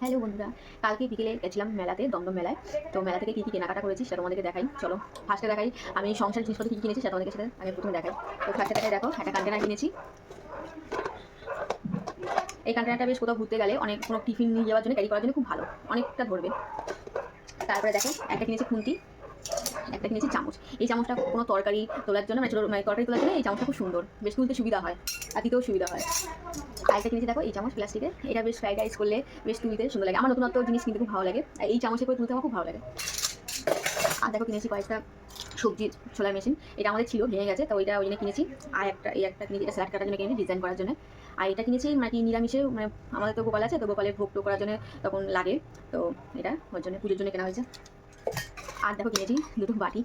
Hello বন্ধুরা, কালকে বিকেলে গেছিলাম মেলাতে, দমদম মেলায়। তো মেলা থেকে কী কী কেনাকাটা করেছি সেটা তোমাদেরকে দেখাই। চলো ফার্স্টে দেখাই, আমি সংসার জিনিসপত্র কী কী কিনেছি সেটা তোমাদেরকে সেটা আগে প্রথমে দেখাই। তো ফার্স্টে দেখাই, দেখো, একটা কান্টেনার কিনেছি। এই কান্টেনারটা বেশ কোথাও ঘুরতে গেলে অনেক কোনো টিফিন নিয়ে যাওয়ার জন্য ক্যারি করার জন্য খুব ভালো। অনেকটা ধরবে। তারপরে দেখো, একটা কিনেছি খুন্তি, একটা কিনেছি চামচ। এই চামচটা কোনো তরকারি তোলার জন্য মানে মানে তরকারি তোলার জন্য এই চামচটা খুব সুন্দর। বেশ তুলতে সুবিধা হয়, আর দিতেও সুবিধা হয়। আরেকটা কিনেছি দেখো, এই চামচ প্লাস্টিকের এটা বেশ ফ্রাইড রাইস করলে বেশ তুলতে সুন্দর লাগে। আমার নতুনত্ব জিনিস কিনতে খুব ভালো লাগে। আর এই চামচে করে তুলতে আমার খুব ভালো লাগে। আর দেখো, কিনেছি কয়েকটা সবজি ছোলার মেশিন এটা আমাদের ছিল, ভেঙে গেছে, তো ওইটা ওই জন্য কিনেছি। আর একটা, এই একটা কিনেছি, এটা স্যালাড কাটার জন্য কিনেছি ডিজাইন করার জন্য। আর এটা কিনেছি মানে কি নিরামিষে মানে আমাদের তো গোপাল আছে, তো গোপালের ভোগ টোগ করার জন্য তখন লাগে। তো এটা ওর জন্য, পুজোর জন্য কেনা হয়েছে। আর দেখো, কিনেছি দুটো বাটি।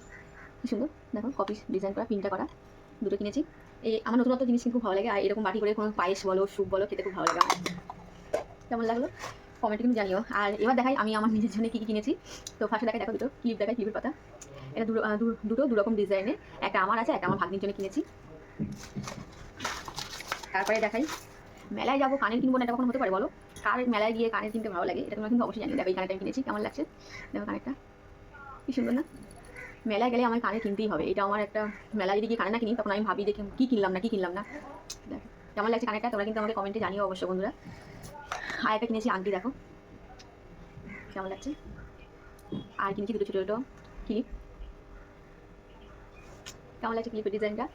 কি সুন্দর। দেখো কপি ডিজাইন করা প্রিন্টটা করা। দুটো কিনেছি। এই আমার নতুনত্ব জিনিস কিন্তু খুব ভালো লাগে আর এরকম বাটি করে কোনো পায়েস বলো স্যুপ বলো খেতে খুব ভালো লাগে কেমন লাগল? কমেন্টে কিন্তু জানিও। আর এবার দেখাই আমি আমার নিজের জন্য কী কী কিনেছি। তো ফার্স্টে দেখাই দেখো দুটো ক্লিপ দেখাই ক্লিপের পাতা। এটা দুটো আহ, দু- রকম ডিজাইনের একটা আমার আছে একটা আমার ভাগ্নির জন্য কিনেছি। তারপরে দেখাই মেলায় যাব কানের কিনবো না এটা কখন হতে পারে বলো? কার মেলায় গিয়ে কানের কিনতে ভালো লাগে এটা তোমরা কিন্তু অবশ্যই জানি দেখো এই কানেরটা কিনেছি কেমন লাগছে? দেখো কানেরটা। কি সুন্দর না? মেলায় গেলে আমার কানে কিনতেই হবে। এটা আমার একটা মেলায় যদি গিয়ে কানে না কিনি, তখন আমি ভাবি যে কী কিনলাম না, কী কিনলাম না। দেখো, কেমন লাগছে কানেরটা? তোমরা কিন্তু আমাকে কমেন্টে জানিও অবশ্যই বন্ধুরা। আর একটা কিনেছি আংটি, দেখো। কেমন লাগছে? আর কিনেছি দুটো ছোটো ছোটো ক্লিপ কেমন লাগছে ক্লিপের ডিজাইনটা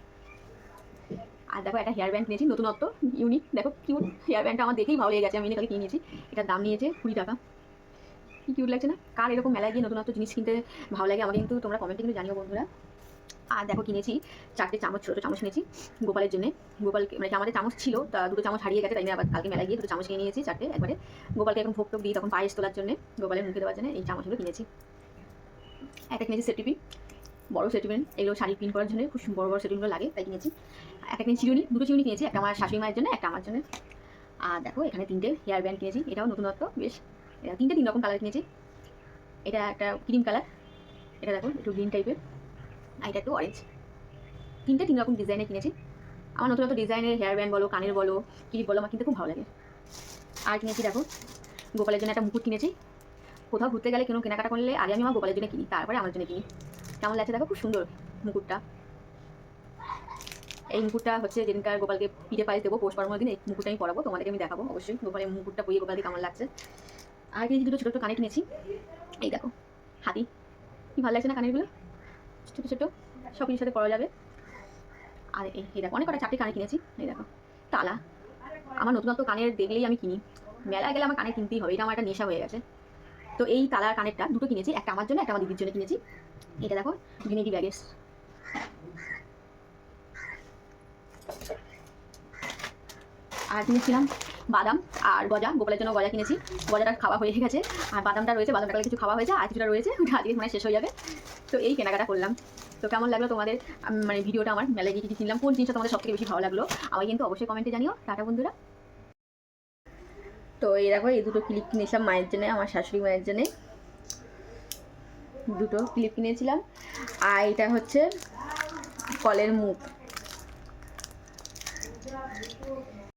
আর দেখো, একটা হেয়ার ব্যান্ড নিয়েছি নতুনত্ব ইউনিক দেখো কিউট হেয়ার ব্যান্ডটা আমার দেখেই ভালো লেগে গেছে। আমি এনে কালকে কিনে এটার দাম নিয়েছে কুড়ি টাকা। কি কিউট লাগছে না? কার এরকম মেলায় গিয়ে নতুনত্ব জিনিস কিনতে ভালো লাগে? আমাকে কিন্তু তোমরা কমেন্টে কিন্তু জানিও বন্ধুরা। আর দেখো কিনেছি চারটে চামচ, ছোটো চামচ নিয়েছি গোপালের জন্য। গোপালকে মানে আমাদের চামচ ছিল, তা দুটো চামচ হারিয়ে গেছে, তাই জন্য আবার কালকে মেলায় গিয়ে দুটো চামচ কিনে নিয়েছি চারটে একবারে। গোপালকে এখন ভোগ টোক দিই তখন পায়েস তোলার জন্য, গোপালের মুখে দেওয়ার জন্য এই চামচগুলো কিনেছি। একটা কিনেছি সেটিপি বড় সেটিপেন এগুলো শাড়ি প্রিন্ট করার জন্য খুব বড় বড় সেটিপগুলো লাগে, তাই কিনেছি। একটা কিনেছি চিরুনি, দুটো চিরুনি কিনেছি, একটা আমার শাশুড়ি মায়ের জন্য, একটা আমার জন্য। আর দেখো এখানে তিনটে হেয়ার ব্যান্ড কিনেছি, এটাও নতুনত্ব, বেশ তিনটে তিন রকম কালার কিনেছি এটা একটা ক্রিম কালার এটা দেখো একটু গ্রিন টাইপের আর এটা একটু অরেঞ্জ তিনটে তিন রকম ডিজাইনের কিনেছি। আমার নতুন নতুন ডিজাইনের হেয়ার ব্যান্ড বলো, কানের বলো ক্লিপ বলো, আমার কিনতে খুব ভালো লাগে। আর কিনেছি দেখো, গোপালের জন্য একটা মুকুট কিনেছি। কোথাও ঘুরতে গেলে কোনো কেনাকাটা করলে আগে আমি আমার গোপালের জন্য কিনি, তারপরে আমার জন্য কিনি। কেমন লাগছে দেখো, খুব সুন্দর মুকুটটা। এই মুকুটটা হচ্ছে যেদিনকার গোপালকে পিঠে পায়ে দেবো, পোষ পারব দিন এই মুকুটটা আমি পরাবো, তোমাদেরকে আমি দেখাবো। অবশ্যই গোপালের মুকুটটা পরিয়ে গোপালকে কেমন লাগছে। আর কিনেছি দুটো ছোটো ছোটো কানে কিনেছি এই দেখো, হাতি। কি ভালো লাগছে না কানেরগুলো? ছোটো ছোটো, সব কিছুর সাথে পরা যাবে। আর এই এই দেখো, অনেক কটা চারটে কানে কিনেছি, এই দেখো, তালা। আমার নতুনত্ব কানের দেখলেই আমি কিনি। মেলায় গেলে আমার কানে কিনতেই হবে, এটা আমার একটা নেশা হয়ে গেছে। তো এই তালার কানেরটা দুটো কিনেছি, একটা আমার জন্য, একটা আমার দিদির জন্য কিনেছি। এটা দেখো ভিনিটি ব্যাগেস আর কিনেছিলাম বাদাম আর গজা, গোপালের জন্য গজা কিনেছি। গজাটা খাওয়া হয়ে গেছে। আর বাদামটা রয়েছে বাদামটা কিছু খাওয়া হয়েছে, আর কিছুটা রয়েছে আজকে মানে শেষ হয়ে যাবে। তো এই কেনাকাটা করলাম। তো কেমন লাগল তোমাদের? মানে ভিডিওটা আমার মেলায় গিয়ে কিছু কিনলাম, কোন জিনিসটা তোমাদের সবথেকে বেশি ভালো লাগল? আমাকে কিন্তু অবশ্যই কমেন্টে জানিও। টাটা, বন্ধুরা। তো এই দেখো, এই দুটো ক্লিপ কিনেছিলাম মায়ের জন্যে, আমার শাশুড়ি মায়ের জন্যে। দুটো ক্লিপ কিনেছিলাম। আর এটা হচ্ছে কলের মুখ।